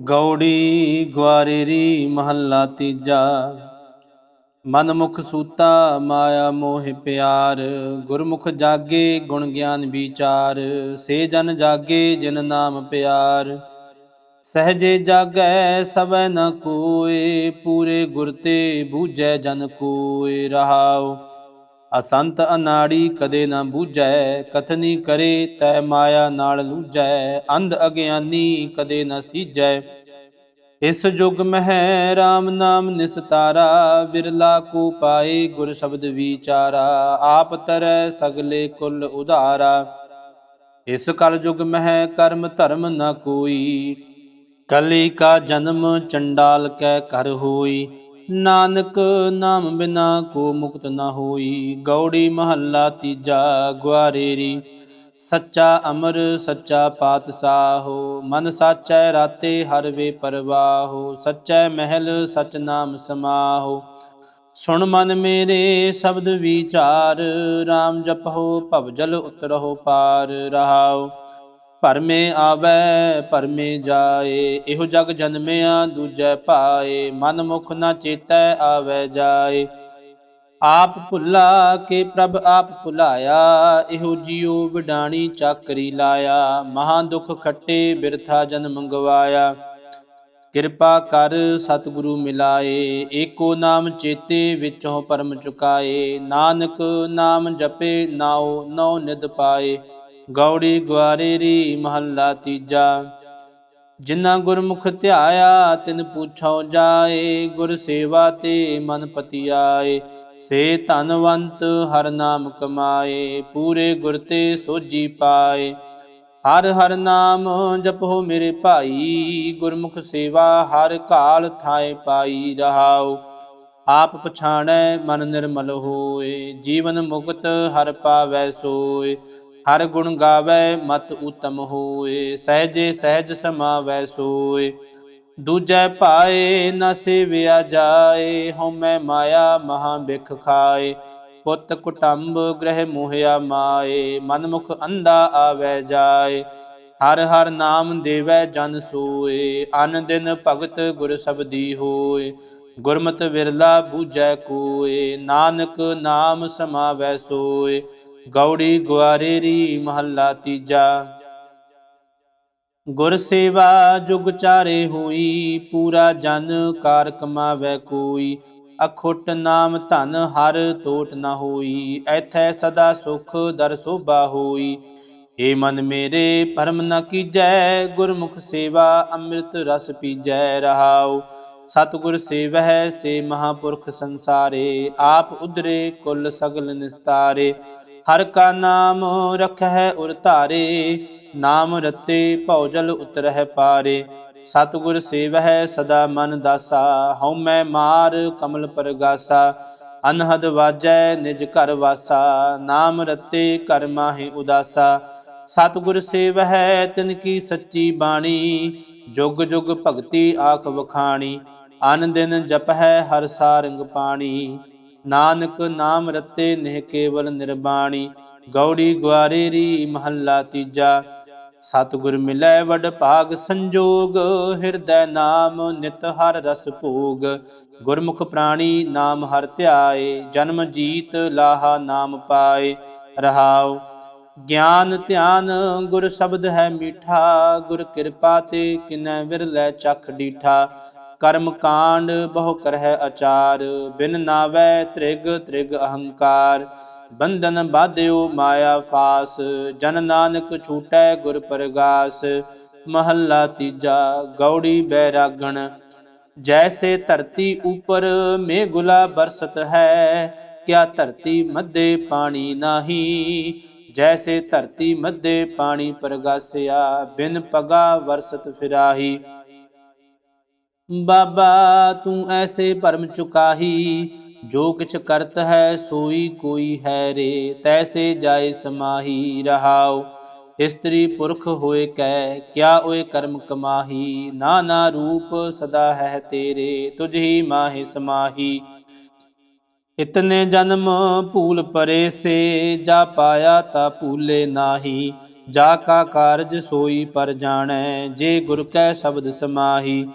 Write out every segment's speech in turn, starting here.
ਗੌੜੀ ਗਵਾਰੇਰੀ ਮਹੱਲਾ ਤੀਜਾ। ਮਨਮੁਖ ਸੂਤਾ ਮਾਇਆ ਮੋਹ ਪਿਆਰ, ਗੁਰਮੁਖ ਜਾਗੇ ਗੁਣ ਗਿਆਨ ਵਿਚਾਰ, ਸੇ ਜਨ ਜਾਗੇ ਜਿਨ ਨਾਮ ਪਿਆਰ। ਸਹਜੇ ਜਾਗੈ ਸਭੈ ਨ ਕੋਏ, ਪੂਰੇ ਗੁਰ ਤੇ ਬੂਝੈ ਜਨ ਕੋਏ, ਰਹਾਉ। ਅਸੰਤ ਅਨਾੜੀ ਕਦੇ ਨਾ ਬੂਝੈ, ਕਥਨੀ ਕਰੇ ਤੈ ਮਾਇਆ ਨਾਲ ਲੂਝੈ, ਅੰਧ ਅਗਿਆਨੀ ਕਦੇ ਨਾ ਸੀਜੈ ਇਸ ਜੁਗ ਮਹਿ RAM ਨਾਮ ਨਿਸਤਾਰਾ, ਬਿਰਲਾ ਕੋ ਪਾਏ ਗੁਰ ਸ਼ਬਦ ਵਿਚਾਰਾ, ਆਪ ਤਰੈ ਸਗਲੇ ਕੁਲ ਉਧਾਰਾ। ਇਸ ਕਲ ਜੁਗ ਮਹਿ ਕਰਮ ਧਰਮ ਨ ਕੋਈ, ਕਲੀ ਕਾ ਜਨਮ ਚੰਡਾਲ ਕੈ ਕਰ ਹੋਈ। ਨਾਨਕ ਨਾਮ ਬਿਨਾ ਕੋ ਮੁਕਤ ਨਾ ਹੋਈ। ਗੌੜੀ ਮਹੱਲਾ ਤੀਜਾ ਗਵਾਰੇਰੀ ਸੱਚਾ ਅਮਰ, ਸੱਚਾ ਪਾਤਸ਼ਾਹੋ, ਮਨ ਸਾਚੈ ਰਾਤੇ ਹਰ ਵੇ ਪਰਵਾਹੋ, ਸੱਚੈ ਮਹਿਲ, ਸਚ ਨਾਮ ਸਮਾਹੋ। ਸੁਣ ਮਨ ਮੇਰੇ ਸ਼ਬਦ ਵਿਚਾਰ RAM ਜਪੋ ਭਵਜਲ ਉਤਰਹੁ ਪਾਰ ਰਹਾਓ ਭਰਮੇ ਆਵੈ ਭਰਮੇ ਜਾਏ, ਇਹੋ ਜਗ ਜਨਮਿਆ ਦੂਜੈ ਪਾਏ, ਮਨ ਮੁਖ ਨਾ ਚੇਤੈ ਆਵੈ ਜਾਏ। ਆਪ ਭੁੱਲਾ ਕੇ ਪ੍ਰਭ ਆਪ ਭੁਲਾਇਆ, ਇਹੋ ਜਿਉ ਵਿਡਾਣੀ ਚਾਕਰੀ ਲਾਇਆ, ਮਹਾ ਦੁਖ ਖੱਟੇ ਬਿਰਥਾ ਜਨਮ ਗਵਾਇਆ ਕਿਰਪਾ ਕਰ ਸਤਿਗੁਰੂ ਮਿਲਾਏ, ਏਕੋ ਨਾਮ ਚੇਤੇ ਵਿੱਚੋਂ ਪਰਮ ਚੁਕਾਏ, ਨਾਨਕ ਨਾਮ ਜਪੇ, ਨਾਉ ਨਉ ਨਿਦ ਪਾਏ। ਗੌੜੀ ਗਵਾਰੇਰੀ ਮਹੱਲਾ ਤੀਜਾ। ਜਿਨ੍ਹਾਂ ਗੁਰਮੁਖ ਧਿਆਇਆ, ਤਿਨ ਪੁੱਛੋ ਜਾਏ, ਗੁਰ ਸੇਵਾ ਤੇ ਮਨ ਪਤੀ ਆਏ ਸੇ ਧਨਵੰਤ ਹਰ ਨਾਮ ਕਮਾਏ, ਪੂਰੇ ਗੁਰ ਤੇ ਸੋਜੀ ਪਾਏ। ਹਰ ਹਰ ਨਾਮ ਜਪੋ ਮੇਰੇ ਭਾਈ, ਗੁਰਮੁਖ ਸੇਵਾ ਹਰ ਕਾਲ ਥਾਏ ਪਾਈ ਰਹਾਉ। ਆਪ ਪਛਾਣੈ ਮਨ ਨਿਰਮਲ ਹੋਏ, ਜੀਵਨ ਮੁਕਤ ਹਰ ਪਾਵੈ ਸੋਏ। ਹਰ ਗੁਣ ਗਾਵੈ ਮਤ ਉਤਮ ਹੋਏ, ਸਹਜੇ ਸਹਿਜ ਸਮਾਵੈ ਸੋਏ। ਦੂਜੈ ਪਾਏ ਨ ਸੇਵਿਆ ਜਾਏ, ਹਉਮੈ ਮਾਇਆ ਮਹਾ ਬਿਖ ਖਾਏ। ਪੁੱਤ ਕੁਟੰਬ ਗ੍ਰਹਿ ਮੋਹਿਆ ਮਾਏ, ਮਨਮੁਖ ਅੰਧਾ ਆਵੈ ਜਾਏ। ਹਰ ਹਰ ਨਾਮ ਦੇਵੈ ਜਨ ਸੋਏ, ਅਨ ਦਿਨ ਭਗਤ ਗੁਰ ਸਬਦੀ ਹੋਏ। ਗੁਰਮਤਿ ਵਿਰਲਾ ਬੂਝੈ ਕੋਏ, ਨਾਨਕ ਨਾਮ ਸਮਾਵੈ ਸੋਏ। ਗੌੜੀ ਗਵਾਰੇਰੀ ਮਹੱਲਾ ਤੀਜਾ। ਗੁਰ ਸੇਵਾ ਜੁਗ ਚਾਰੇ ਹੋਈ, ਪੂਰਾ ਜਨ ਕਾਰ ਕਮਾਵੇ ਕੋਈ। ਅਖੁੱਟ ਨਾਮ ਧਨ ਹਰ ਟੋਟ ਨ ਹੋਈ, ਐਥੈ ਸਦਾ ਸੁਖ ਦਰ ਸੋਭਾ ਹੋਈ। ਏ ਮਨ ਮੇਰੇ, ਪਰਮ ਨ ਕੀਜੈ, ਗੁਰਮੁਖ ਸੇਵਾ ਅੰਮ੍ਰਿਤ ਰਸ ਪੀਜੈ ਰਹਾਉ। ਸਤਿਗੁਰ ਸੇਵਹਿ ਸੇ ਮਹਾਪੁਰਖ ਸੰਸਾਰੇ, ਆਪ ਉਦਰੇ ਕੁੱਲ ਸਗਲ ਨਿਸਤਾਰੇ। ਹਰ ਕਾ ਨਾਮ ਰਖਹਿ ਉਰ ਧਾਰੇ, ਨਾਮ ਰਤੇ ਭਉਜਲ ਉਤਰਹਿ ਪਾਰੇ। ਸਤਿਗੁਰ ਸੇਵਹਿ ਸਦਾ ਮਨ ਦਾਸਾ ਹਉਮੈ ਮਾਰ ਕਮਲ ਪਰਗਾਸਾ। ਅਨਹਦ ਵਾਜੈ ਨਿਜ ਘਰ ਵਾਸਾ, ਨਾਮ ਰਤੇ ਕਰ ਮਾਹੀ ਉਦਾਸਾ। ਸਤਿਗੁਰ ਸੇਵਹਿ ਤਿਨ ਕੀ ਸੱਚੀ ਬਾਣੀ, ਜੁਗ ਜੁਗ ਭਗਤੀ ਆਖ ਵਖਾਣੀ। ਅਨ ਦਿਨ ਜਪਹਿ ਹਰ ਸਾਰੰਗ ਪਾਣੀ। ਨਾਨਕ ਨਾਮ ਰਤੇ ਨਿਹ ਕੇਵਲ ਨਿਰਬਾਣੀ, ਗੌੜੀ ਗਵਾਰੇਰੀ ਮਹੱਲਾ ਤੀਜਾ। ਸਤਿਗੁਰ ਮਿਲੈ ਵਡ ਭਾਗ ਸੰਜੋਗ, ਹਿਰਦੈ ਨਾਮ ਨਿਤ ਹਰ ਰਸ ਭੋਗ। ਗੁਰਮੁਖ ਪ੍ਰਾਣੀ ਨਾਮ ਹਰ ਧਿਆਏ, ਜਨਮ ਜੀਤ ਲਾਹਾ ਨਾਮ ਪਾਏ। ਰਹਾਉ, ਗਿਆਨ ਧਿਆਨ ਗੁਰ ਸ਼ਬਦ ਹੈ ਮੀਠਾ, ਗੁਰ ਕਿਰਪਾ ਤੇ ਕਿਨੈ ਵਿਰਲੇ ਚਖ ਡੀਠਾ। ਕਰਮ ਕਾਂਡ ਬਹੁ ਕਰਹਿ ਅਚਾਰ, ਬਿਨ ਨਾਵੈ ਤ੍ਰਿਗ ਤ੍ਰਿਗ ਅਹੰਕਾਰ, ਬੰਧਨ ਬਾਧਿਓ ਮਾਇਆ ਫਾਸ, ਜਨ ਨਾਨਕ ਛੂਟੈ ਗੁਰ ਪ੍ਰਗਾਸ, ਮਹੱਲਾ ਤੀਜਾ ਗੌੜੀ ਬੈਰਾਗਣ, ਜੈਸੇ ਧਰਤੀ ਉਪਰ ਮੇਘੁਲਾ ਬਰਸਤ ਹੈ, ਕਿਆ ਧਰਤੀ ਮੱਧੇ ਪਾਣੀ ਨਾਹੀ, ਜੈਸੇ ਧਰਤੀ ਮੱਧੇ ਪਾਣੀ ਪ੍ਰਗਾਸਿਆ, ਬਿਨ ਪਗਾ ਵਰਸਤ ਫਿਰਾਹੀ। ਬਾਬਾ, ਤੂੰ ਐਸੇ ਭਰਮ ਚੁਕਾਹੀ, ਜੋ ਕਿਛ ਕਰਤ ਹੈ ਸੋਈ ਕੋਈ ਹੈ ਰੇ, ਤੈਸੇ ਜਾਏ ਸਮਾਹੀ, ਰਹਾਉ। ਇਸਤਰੀ ਪੁਰਖ ਹੋਏ ਕੈ, ਕਿਆ ਓਏ ਕਰਮ ਕਮਾਹੀ? ਨਾਨਾ ਰੂਪ ਸਦਾ ਹੈ ਤੇਰੇ, ਤੁਝ ਹੀ ਮਾਹਿ ਸਮਾਹੀ। ਇਤਨੇ ਜਨਮ ਭੂਲ ਪਰੇ ਸੇ ਜਾ ਪਾਇਆ ਤਾ ਭੂਲੇ ਨਾਹੀ। ਜਾ ਕਾ ਕਾਰਜ ਸੋਈ ਪਰ ਜਾਣੈ, ਜੇ ਗੁਰ ਕੈ ਸ਼ਬਦ ਸਮਾਹੀ।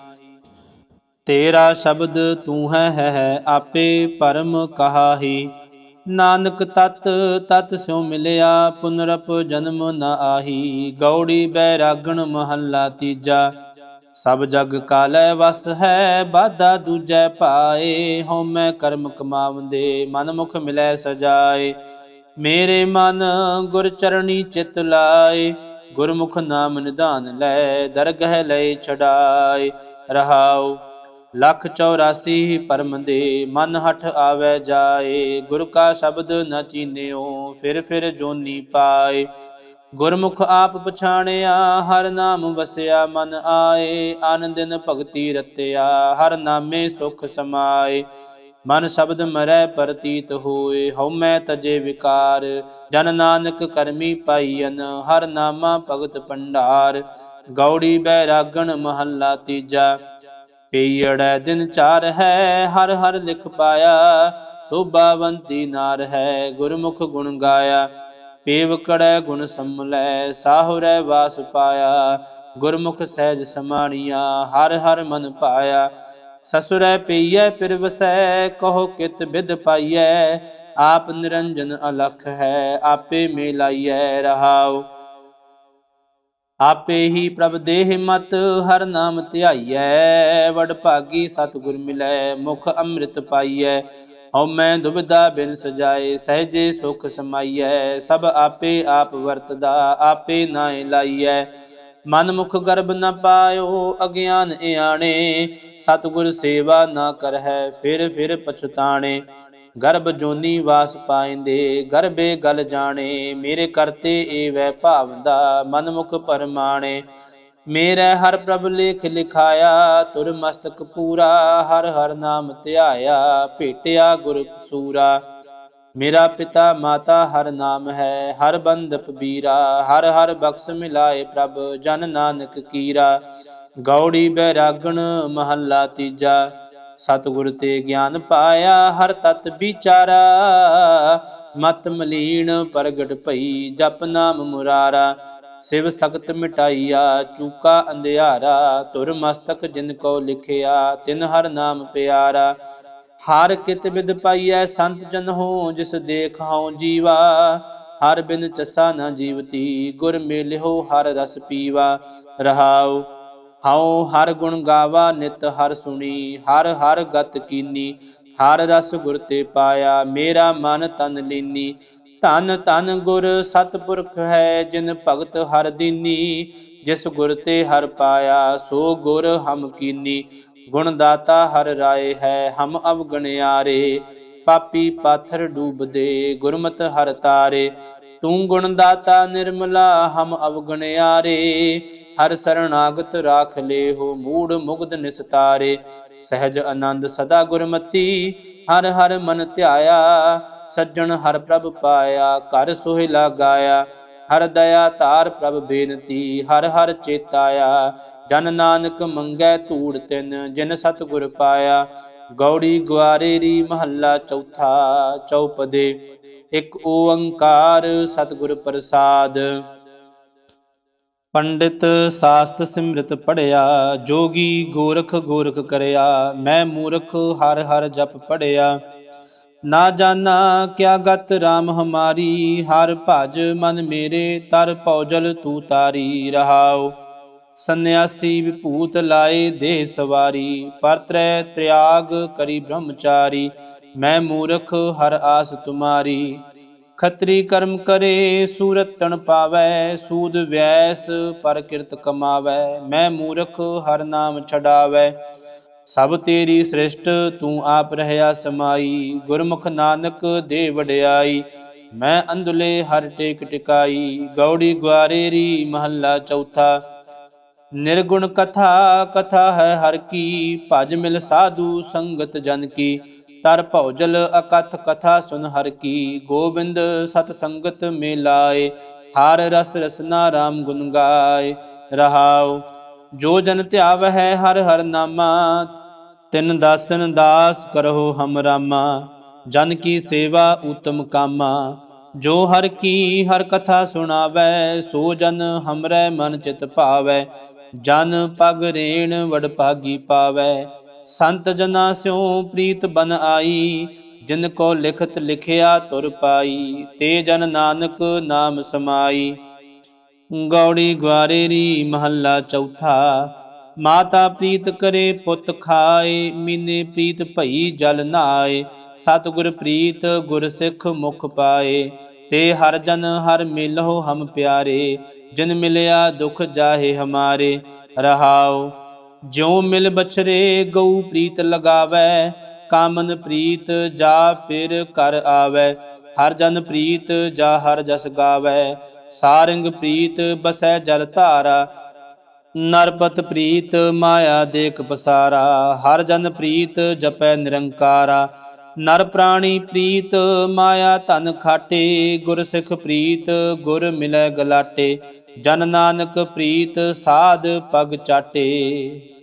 ਤੇਰਾ ਸ਼ਬਦ ਤੂੰ ਹੈ ਹੈ ਆਪੇ ਪਰਮ ਕਹਾਹੀ। ਨਾਨਕ ਤਤ ਤਤ ਸਿਉ ਮਿਲਿਆ, ਪੁਨਰਪ ਜਨਮ ਨ ਆਹੀ। ਗੌੜੀ ਬੈਰਾਗਣ ਮਹੱਲਾ ਤੀਜਾ। ਸਭ ਜਗ ਕਾਲੈ ਵਸ ਹੈ ਬਾਧਾ ਦੂਜੈ ਪਾਏ। ਹਉਮੈ ਕਰਮ ਕਮਾਵੰਦੇ ਮਨ ਮੁਖ ਮਿਲੈ ਸਜਾਏ। ਮੇਰੇ ਮਨ ਗੁਰ ਚਰਣੀ ਚਿਤ ਲਾਏ। ਗੁਰਮੁਖ ਨਾਮ ਨਿਧਾਨ ਲੈ, ਦਰਗਹਿ ਲੈ ਛਡਾਏ। ਰਹਾਉ ਲੱਖ 84 ਪਰਮ ਦੇ ਮਨ ਹਠ ਆਵੈ ਜਾਏ। ਗੁਰ ਕਾ ਸ਼ਬਦ ਨ ਚੀਨਿਓ, ਫਿਰ ਫਿਰ ਜੋਨੀ ਪਾਏ। ਗੁਰਮੁਖ ਆਪ ਪਛਾਣਿਆ, ਹਰ ਨਾਮ ਵਸਿਆ ਮਨ ਆਏ। ਆਨੰਦਿਨ ਭਗਤੀ ਰਤਿਆ, ਹਰ ਨਾਮੇ ਸੁਖ ਸਮਾਏ। ਮਨ ਸ਼ਬਦ ਮਰੈ ਪ੍ਰਤੀਤ ਹੋਏ, ਹਉਮੈ ਤਜੇ ਵਿਕਾਰ। ਜਨ ਨਾਨਕ ਕਰਮੀ ਪਾਈਨ ਹਰ ਨਾਮਾ ਭਗਤ ਭੰਡਾਰ। ਗੌੜੀ ਬੈਰਾਗਣ ਮਹੱਲਾ ਤੀਜਾ। ਪੀੜੈ ਦਿਨ ਚਾਰ ਹੈ, ਹਰ ਹਰ ਲਿਖ ਪਾਇਆ। ਸੋਭਾਵੰਤੀ ਨਾਰ ਹੈ, ਗੁਰਮੁਖ ਗੁਣ ਗਾਇਆ। ਪੇਵ ਕੜੈ ਗੁਣ ਸੰਮਲੈ ਸਾਹੁਰੈ ਵਾਸ ਪਾਇਆ। ਗੁਰਮੁਖ ਸਹਿਜ ਸਮਾਣੀਆ, ਹਰ ਹਰ ਮਨ ਪਾਇਆ। ਸਸੁਰੈ ਪਈਐ ਫਿਰ ਵਸੈ ਕਹੋ ਕਿਤ ਬਿਦ ਪਾਈਐ। ਆਪ ਨਿਰੰਜਨ ਅਲਖ ਹੈ, ਆਪੇ ਮਿਲਾਈਐ ਰਹਾਓ ਆਪੇ ਹੀ ਪ੍ਰਭ ਦੇਹ ਮਤ ਹਰ ਨਾਮ ਧਿਆਈਐ। ਵਡ ਭਾਗੀ ਸਤਿਗੁਰ ਮਿਲੈ, ਮੁਖ ਅੰਮ੍ਰਿਤ ਪਾਈਐ। ਹਉ ਮੈਂ ਦੁਬਿਧਾ ਬਿਨ ਸਜਾਏ, ਸਹਜੇ ਸੁਖ ਸਮਾਈਐ। ਸਭ ਆਪੇ ਆਪ ਵਰਤਦਾ, ਆਪੇ ਨਾਏ ਲਾਈਐ। ਮਨ ਮੁਖ ਗਰਭ ਨ ਪਾਇਓ, ਅਗਿਆਨ ਇਆਣੇ। ਸਤਿਗੁਰ ਸੇਵਾ ਨਾ ਕਰਹਿ, ਫਿਰ ਫਿਰ ਪਛਤਾਣੇ। ਗਰਭ ਜੋਨੀ ਵਾਸ ਪਾਇੰਦੇ, ਗਰਭੇ ਗਲ ਜਾਣੇ, ਮੇਰੇ ਕਰਤੇ ਏ ਵੈ ਭਾਵਦਾ ਮਨ ਮੁਖ ਪਰਮਾਣੇ। ਮੇਰਾ ਹਰ ਪ੍ਰਭ ਲੇਖ ਲਿਖਾਇਆ, ਤੁਰ ਮਸਤਕ ਪੂਰਾ, ਹਰ ਹਰ ਨਾਮ ਧਿਆਇਆ, ਭੇਟਿਆ ਗੁਰ ਸੂਰਾ ਮੇਰਾ ਪਿਤਾ ਮਾਤਾ ਹਰ ਨਾਮ ਹੈ, ਹਰ ਬੰਦ ਪਬੀਰਾ ਹਰ ਹਰ ਬਖਸ਼ ਮਿਲਾਏ ਪ੍ਰਭ, ਜਨ ਨਾਨਕ ਕੀਰਾ। ਗੌੜੀ ਬੈਰਾਗਣ ਮਹੱਲਾ ਤੀਜਾ। ਸਤਿਗੁਰ ਤੇ ਗਿਆਨ ਪਾਇਆ, ਹਰ ਤਤ ਵਿਚਾਰਾ। ਮਤ ਮਲੀਨ ਪ੍ਰਗਟ ਭਈ, ਜਪ ਨਾਮ ਮੁਰਾਰਾ। ਸਿਵ ਸਖਤ ਮਿਟਾਈਆ, ਚੂਕਾ ਅੰਧਿਆਰਾ। ਤੁਰ ਮਸਤਕ ਜਿਨ ਕੋ ਲਿਖਿਆ, ਤਿਨ ਹਰ ਨਾਮ ਪਿਆਰਾ। ਹਰ ਕਿਤ ਵਿਦ ਪਾਈਐ, ਸੰਤ ਜਨ ਹੋ ਜਿਸ ਦੇਖ ਹਉ ਜੀਵਾ। ਹਰ ਬਿਨ ਚਸਾ ਨਾ ਜੀਵਤੀ, ਗੁਰ ਮਿਲਿਓ ਹਰ ਰਸ ਪੀਵਾ। ਰਹਾਉ ਹਉ ਹਰ ਗੁਣ ਗਾਵਾ ਨਿਤ ਹਰ ਸੁਣੀ, ਹਰ ਹਰ ਗਤ ਕੀਨੀ, ਹਰ ਰਸ ਗੁਰ ਤੇ ਪਾਇਆ, ਮੇਰਾ ਮਨ ਤਨ ਲੀਨੀ। ਧਨ ਧਨ ਗੁਰ ਸਤਪੁਰਖ ਹੈ, ਜਿਨ ਭਗਤ ਹਰ ਦੀਨੀ। ਜਿਸ ਗੁਰ ਤੇ ਹਰ ਪਾਇਆ, ਸੋ ਗੁਰ ਹਮ ਕੀਨੀ। ਗੁਣ ਦਾਤਾ ਹਰ ਰਾਏ ਹੈ, ਹਮ ਅਵਗਣਿਆਰੇ। ਪਾਪੀ ਪਾਥਰ ਡੂਬਦੇ, ਗੁਰਮਤ ਹਰ ਤਾਰੇ। ਤੂੰ ਗੁਣ ਦਾਤਾ ਨਿਰਮਲਾ, ਹਮ ਅਵਗਣਿਆਰੇ। ਹਰ ਸਰਣਾਗਤ ਰਾਖ ਲੇਹੋ, ਮੂੜ ਮੁਗਦ ਨਿਸਤਾਰੇ। ਸਹਿਜ ਆਨੰਦ ਸਦਾ ਗੁਰਮਤੀ, ਹਰ ਹਰ ਮਨ ਧਿਆਇਆ। ਸੱਜਣ ਹਰ ਪ੍ਰਭ ਪਾਇਆ ਕਰ ਸੋਹਿਲਾ ਗਾਇਆ ਹਰ ਦਇਆ ਧਾਰ ਪ੍ਰਭ ਬੇਨਤੀ, ਹਰ ਹਰ ਚੇਤਾਇਆ। ਜਨ ਨਾਨਕ ਮੰਗੈ ਧੂੜ ਤਿਨ, ਜਿਨ ਸਤਿਗੁਰ ਪਾਇਆ। ਗੌੜੀ ਗੁਆਰੇ ਰੀ ਮਹੱਲਾ ਚੌਥਾ ਚੌਪਦੇ। ਇੱਕ ਓੰਕਾਰ ਸਤਿਗੁਰ ਪ੍ਰਸਾਦ। ਪੰਡਿਤ ਸਾਸਤ ਸਿਮਰਤ ਪੜਿਆ ਜੋਗੀ ਗੋਰਖ ਗੋਰਖ ਕਰਿਆ, ਮੈਂ ਮੂਰਖ ਹਰ ਹਰ ਜਪ ਪੜਿਆ ਨਾ ਜਾਣਾ ਕਿਆ ਗਤ RAM ਹਮਾਰੀ, ਹਰ ਭਜ ਮਨ ਮੇਰੇ, ਤਰ ਪੌਜਲ ਤੂ ਤਾਰੀ, ਰਹਾਉ। ਸੰਨਿਆਸੀ ਵਿਭੂਤ ਲਾਏ ਦੇ ਸਵਾਰੀ, ਪਰਤ੍ਰੈ ਤ੍ਰਿਆਗ ਕਰੀ ਬ੍ਰਹਮਚਾਰੀ, ਮੈਂ ਮੂਰਖ ਹਰ ਆਸ ਤੁਮਾਰੀ। ਖਤਰੀ ਕਰਮ ਕਰੇ ਸੂਰਤਣ ਪਾਵੈ, ਸੂਦ ਵੈਸ ਪਰ ਕਿਰਤ ਕਮਾਵੈ, ਮੈਂ ਮੂਰਖ ਹਰ ਨਾਮ ਛਡਾਵੈ। ਸਭ ਤੇਰੀ ਸ੍ਰਿਸ਼ਟ ਤੂੰ ਆਪ ਰਹਿਆ ਸਮਾਈ, ਗੁਰਮੁਖ ਨਾਨਕ ਦੇ ਵਡਿਆਈ। ਮੈਂ ਅੰਦੁਲੇ ਹਰ ਟੇਕ ਟਿਕਾਈ, ਗੌੜੀ ਗੁਆਰੇ ਮਹੱਲਾ ਚੌਥਾ। ਨਿਰਗੁਣ ਕਥਾ ਕਥਾ ਹੈ ਹਰ ਕੀ, ਭਜ ਮਿਲ ਸਾਧੂ ਸੰਗਤ ਜਨ ਕੀ। ਤਰ ਭੌਜਲ ਅਕਥ ਕਥਾ ਸੁਨ ਹਰ ਕੀ, ਗੋਬਿੰਦ ਸਤ ਸੰਗਤ ਮੇ ਲਾਏ ਹਰ ਰਸ ਰਸਨਾ RAM ਗੁਣ ਗਾਏ। ਰਹਾਉ, ਜੋ ਜਨ ਧਿਆਵ ਹੈ ਹਰ ਹਰ ਨਾਮਾ, ਤਿਨ ਦਾਸਨ ਦਾਸ ਕਰਹੁ ਹਮ ਰਾਮਾ। ਜਨ ਕੀ ਸੇਵਾ ਉਤਮ ਕਾਮਾ, ਜੋ ਹਰ ਕੀ ਹਰ ਕਥਾ ਸੁਣਾਵੈ, ਸੋ ਜਨ ਹਮਰੇ ਮਨ ਚਿਤ ਭਾਵੈ। ਜਨ ਪਗ ਰੇਣ ਵਡ ਭਾਗੀ ਪਾਵੈ ਸੰਤ ਜਨਾ ਸਿਉ ਪ੍ਰੀਤ ਬਨ ਆਈ, ਜਿਨ ਕੋ ਲਿਖਤ ਲਿਖਿਆ ਤੁਰ ਪਾਈ, ਤੇ ਜਨ ਨਾਨਕ ਨਾਮ ਸਮਾਈ। ਗੌੜੀ ਗਵਾਰੇਰੀ ਮਹੱਲਾ ਚੌਥਾ, ਮਾਤਾ ਪ੍ਰੀਤ ਕਰੇ ਪੁੱਤ ਖਾਏ, ਮੀਨੇ ਪ੍ਰੀਤ ਭਈ ਜਲ ਨਾਏ, ਸਤਿਗੁਰ ਪ੍ਰੀਤ ਗੁਰ ਸਿੱਖ ਮੁਖ ਪਾਏ। ਤੇ ਹਰ ਜਨ ਹਰ ਮਿਲਹੁ ਹਮ ਪਿਆਰੇ, ਜਿਨ ਮਿਲਿਆ ਦੁਖ ਜਾਹੇ ਹਮਾਰੇ। ਰਹਾਓ ਜਿਉ ਮਿਲ ਬਛਰੇ ਗਊ ਪ੍ਰੀਤ ਲਗਾਵੈ, ਕਾਮਨ ਪ੍ਰੀਤ ਜਾ ਫਿਰ ਕਰ ਆਵੈ। ਹਰ ਜਨ ਪ੍ਰੀਤ ਜਾ ਹਰ ਜਸ ਗਾਵੈ, ਸਾਰੰਗ ਪ੍ਰੀਤ ਬਸੈ ਜਲ ਧਾਰਾ। ਨਰਪਤ ਪ੍ਰੀਤ ਮਾਇਆ ਦੇਖ ਪਸਾਰਾ, ਹਰ ਜਨ ਪ੍ਰੀਤ ਜਪੈ ਨਿਰੰਕਾਰਾ। ਨਰ ਪ੍ਰਾਣੀ ਪ੍ਰੀਤ ਮਾਇਆ ਧਨ ਖਾਟੇ, ਗੁਰ ਸਿੱਖ ਪ੍ਰੀਤ ਗੁਰ ਮਿਲੈ ਗਲਾਟੇ। ਜਨ ਨਾਨਕ ਪ੍ਰੀਤ ਸਾਧ ਪਗ ਚਾਟੇ।